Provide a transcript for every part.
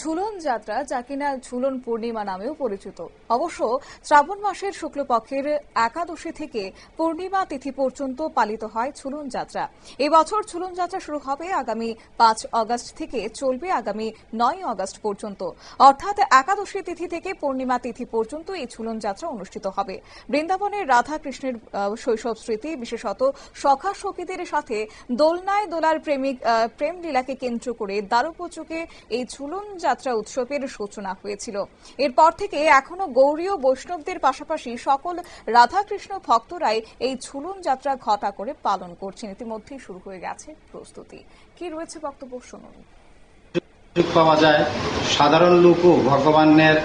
ঝুলন যাত্রা যা কিনা ঝুলন পূর্ণিমা নামেও পরিচিত। অবশ্য শ্রাবণ মাসের শুক্লপক্ষের একাদশী থেকে পূর্ণিমা তিথি পর্যন্ত পালিত হয় ঝুলন যাত্রা। এবছর ঝুলন যাত্রা শুরু হবে আগামী পাঁচ অগস্ট থেকে চলবে আগামী নয় অগস্ট পর্যন্ত। অর্থাৎ একাদশী তিথি থেকে পূর্ণিমা তিথি পর্যন্ত এই ঝুলন যাত্রা অনুষ্ঠিত হবে। বৃন্দাবনের রাধা কৃষ্ণের শৈশব স্মৃতি, বিশেষত সখা সখীদের সাথে দোলনায় দোলার প্রেমিক প্রেম লীলাকে কেন্দ্র করে দ্বারপচুকে এই ঝুলন যাত্রা উৎসবের সূচনা হয়েছিল। এরপর থেকে এখনও গৌরীয় বৈষ্ণবদের পাশাপাশি সকল রাধাকৃষ্ণ ভক্তরাই এই ঝুলন যাত্রা ঘটা করে পালন করছেন। ইতিমধ্যেই শুরু হয়ে গেছে প্রস্তুতি। কি রয়েছে বক্তব্য শুনুন। পাওয়া যায়। সাধারণ লোকও ভগবানের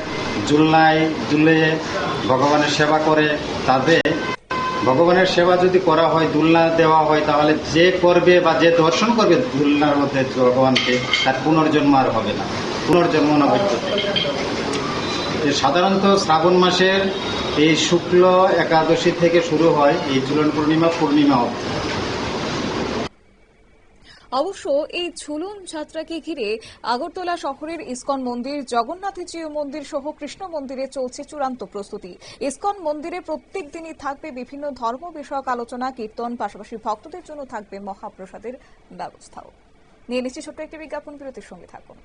জুল্লায় জুলে ভগবানের সেবা করে। তাদের ভগবানের সেবা যদি করা হয় দুলনা দেওয়া হয়, তাহলে যে করবে বা যে দর্শন করবে দুলনার মধ্যে ভগবানকে, তার পুনর্জন্ম আর হবে না। পুনর্জন্ম না হইতে সাধারণত শ্রাবণ মাসের এই শুক্ল একাদশী থেকে শুরু হয় এই ঝুলন পূর্ণিমা পূর্ণিমা অবধি। অবশ্য এই ঝুলন যাত্রাকে ঘিরে আগরতলা শহরের ইসকন মন্দির, জগন্নাথজিউ মন্দির সহ কৃষ্ণ মন্দিরে চলছে চূড়ান্ত প্রস্তুতি। ইসকন মন্দিরে প্রত্যেক দিনই থাকবে বিভিন্ন ধর্ম বিষয়ক আলোচনা, কীর্তন, পাশাপাশি ভক্তদের জন্য থাকবে মহাপ্রসাদের ব্যবস্থাও। নিয়ে নিচ্ছি ছোট্ট একটি বিজ্ঞাপন, বিরতির সঙ্গে থাকুন।